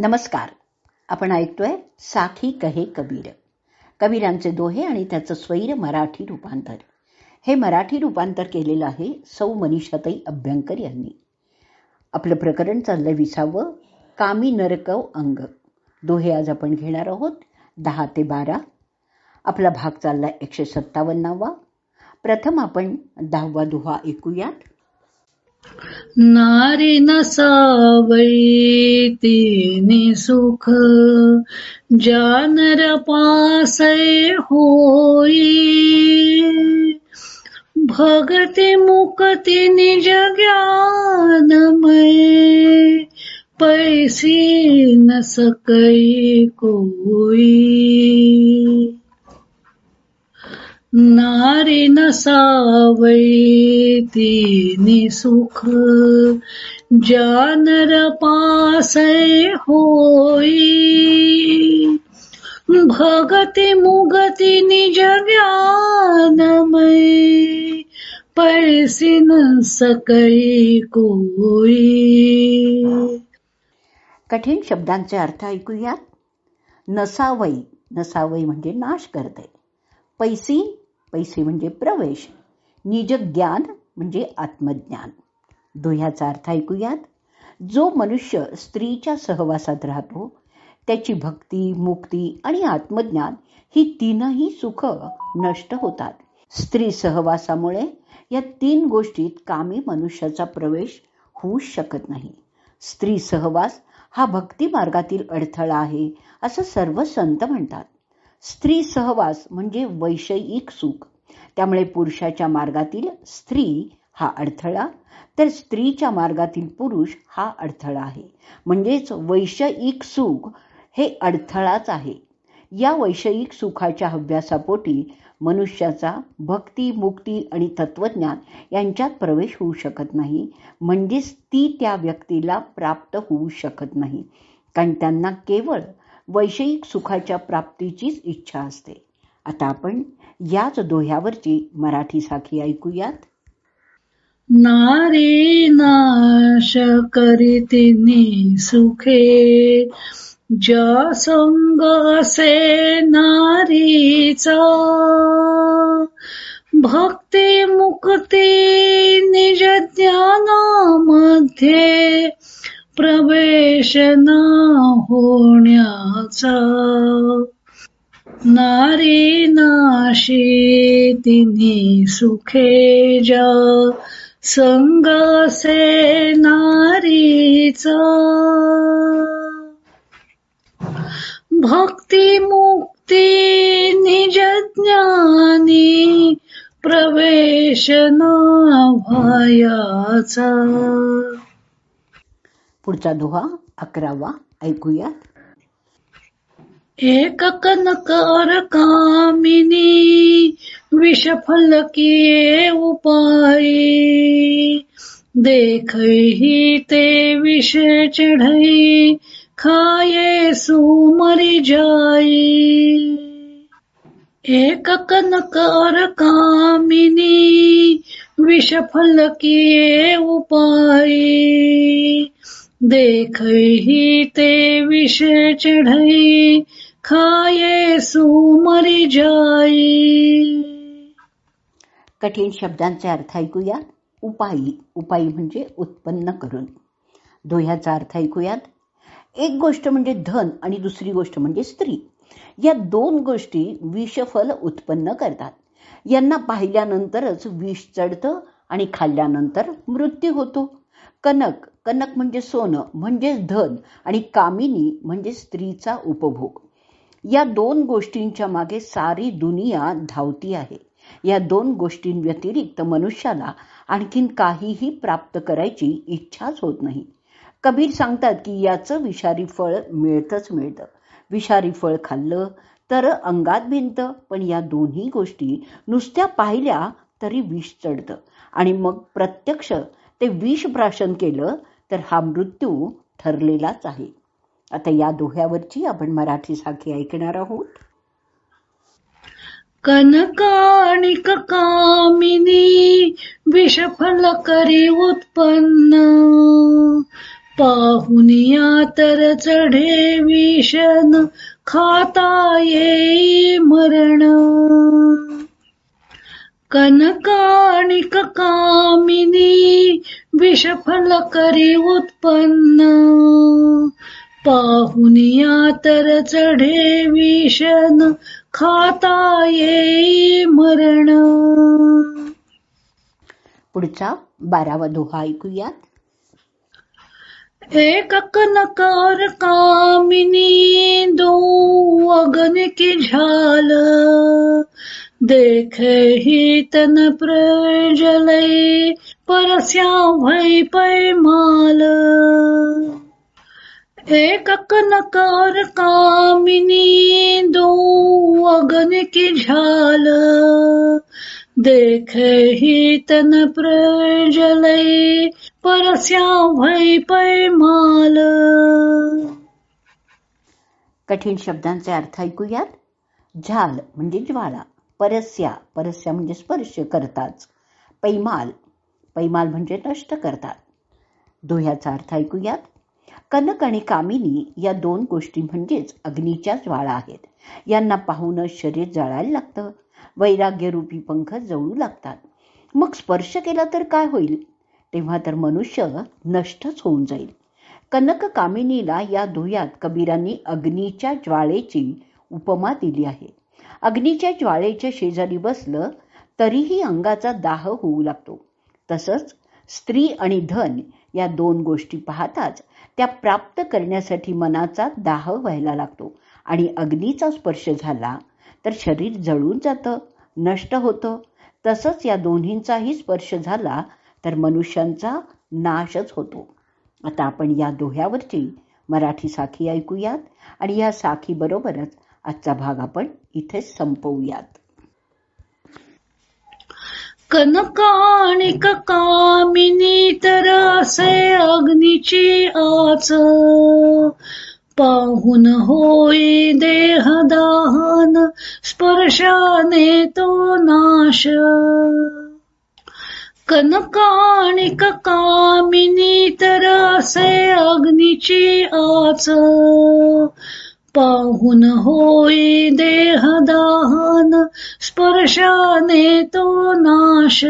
नमस्कार. आपण ऐकतोय साखी कहे कबीर. कबीरांचे दोहे आणि त्याचं स्वैर मराठी रूपांतर. हे मराठी रूपांतर केलेलं आहे सौ मनीषाताई अभ्यंकर यांनी. आपलं प्रकरण चाललंय विसावं. कामी नरकव अंग. दोहे आज आपण घेणार आहोत. दहा ते बारा. आपला भाग चाललाय एकशे सत्तावन्नावा. प्रथम आपण दहावा दुहा ऐकूयात. नारी नसावै तिने सुख जानर पासै होई. भगती मुकती निज ज्ञानमय पैसी न सकै कोई. नारी नसावै तिने सुख जानर पासै होई। भगती मुगती निज ज्ञानमय पैसी न सकळी कोई। कठीण शब्दांचे अर्थ ऐकूयात. नसावई नसावई म्हणजे नाश करते. पैसी पैसे म्हणजे प्रवेश निज ज्ञान म्हणजे आत्मज्ञान. दोह्याचा अर्थ ऐकूयात. जो मनुष्य स्त्रीच्या सहवासात राहतो त्याची भक्ती मुक्ती आणि आत्मज्ञान ही तीनही सुख नष्ट होतात. स्त्री सहवासामुळे या तीन गोष्टीत कामी मनुष्याचा प्रवेश होऊ शकत नाही. स्त्री सहवास हा भक्ती मार्गातील अडथळा आहे असं सर्व संत म्हणतात. स्त्री सहवास म्हणजे वैषयिक सुख. त्यामुळे पुरुषाच्या मार्गातील स्त्री हा अडथळा तर स्त्रीच्या मार्गातील पुरुष हा अडथळा आहे. म्हणजेच वैषयिक सुख हे अडथळाच आहे. या वैषयिक सुखाच्या अभ्यासापोटी मनुष्याचा भक्ती मुक्ती आणि तत्वज्ञान यांच्यात प्रवेश होऊ शकत नाही. म्हणजेच ती त्या व्यक्तीला प्राप्त होऊ शकत नाही. कारण त्यांना केवळ वैषयिक सुखाच्या प्राप्तीचीच इच्छा असते. आता आपण याच दोह्यावरची मराठी साखी ऐकूयात. नारी नाश करीतिनी सुखे. ज्या संग असे नारीचा. भक्ती मुक्ती निज ज्ञानामध्ये. प्रवेश न होण्याचा. नारी नाशी तिने सुखे जा. संगसे नारीचा. भक्ती मुक्ती निज ज्ञानी प्रवेश न व्हायचा. पुढचा दोहा, अकरावा, ऐकूयात. एक कनकर कामिनी, विषफल किए उपाय देख ही ते विष चढ़ई, खाए सुमरी जाई. एक कनकर कामिनी, विषफल किए उपाय देख ही ते विष चढ़ई खाये सुमरी जाई. कठीण शब्दांचे अर्थ ऐकूया. उपायी उपायी म्हणजे उत्पन्न करून. दोह्याचा अर्थ ऐकूयात. एक गोष्ट म्हणजे धन आणि दुसरी गोष्ट म्हणजे स्त्री. या दोन गोष्टी विषफल उत्पन्न करतात. यांना पाहिल्यानंतरच विष चढतं आणि खाल्ल्यानंतर मृत्यू होतो. कनक. कनक म्हणजे सोनं म्हणजेच धन आणि कामिनी म्हणजे स्त्रीचा उपभोग. या दोन गोष्टींच्या मागे सारी दुनिया धावती आहे. या दोन गोष्टींव्यतिरिक्त मनुष्याला आणखीन काहीही प्राप्त करायची इच्छाच होत नाही. कबीर सांगतात की याचं विषारी फळ मिळतच मिळतं. विषारी फळ खाल्लं तर अंगात भिंत पण या दोन्ही गोष्टी नुसत्या पाहिल्या तरी विष चढतं. आणि मग प्रत्यक्ष ते विष प्राशन केलं तर हा मृत्यू ठरलेलाच आहे. आता या दोह्यावरची आपण मराठी साखी ऐकणार आहोत. कनकाणिक कामिनी विषफल करी उत्पन्न. पाहुनिया तर चढे विषण खाता ये मरण. कनकाणिक कामिनी विषफल करी उत्पन्न. पाहुनिया तर चढे विषण खाता येई मरण. पुढचा बारावा दोहा ऐकूयात. एक कनकार कामिनी दो अगन की झाल. देखही तन प्रजलै परस्या भय पैमाल। एक कनकार कामिनी दो अगन की झाल। देखही तन प्रजलै परस्या भय पैमाल। कठीण शब्दांचे अर्थ ऐकूयात? झाल म्हणजे ज्वाळा. परस्या परस्या म्हणजे स्पर्श करताच. पैमाल पैमाल म्हणजे नष्ट करतात. दोह्याचा अर्थ ऐकूयात. कनक आणि कामिनी या दोन गोष्टी म्हणजेच अग्नीच्या ज्वाळा आहेत. यांना पाहूनच शरीर जळायला लागतं. वैराग्यरूपी पंख जळू लागतात. मग स्पर्श केला तर काय होईल? तेव्हा तर मनुष्य नष्टच होऊन जाईल. कनक कामिनीला या दोह्यात कबीरांनी अग्नीच्या ज्वाळेची उपमा दिली आहे. अग्नीच्या ज्वाळेच्या शेजारी बसलं तरीही अंगाचा दाह होऊ लागतो. तसंच स्त्री आणि धन या दोन गोष्टी पाहताच त्या प्राप्त करण्यासाठी मनाचा दाह व्हायला लागतो आणि अग्नीचा स्पर्श झाला तर शरीर जळून जातं नष्ट होतं. तसंच या दोन्हींचाही स्पर्श झाला तर मनुष्यांचा नाशच होतो. आता आपण या दोह्यावरची मराठी साखी ऐकूयात आणि या साखीबरोबरच आजचा भाग आपण इथेच संपवूयात. कनकाणिक कामिनी तर असे अग्नीची आच. पाहून होई देह दाहन स्पर्शाने तो नाश. कनकाणिक कामिनी तर असे अग्नीची आच. पाहून होई देह दाहन स्पर्शाने तो नाश.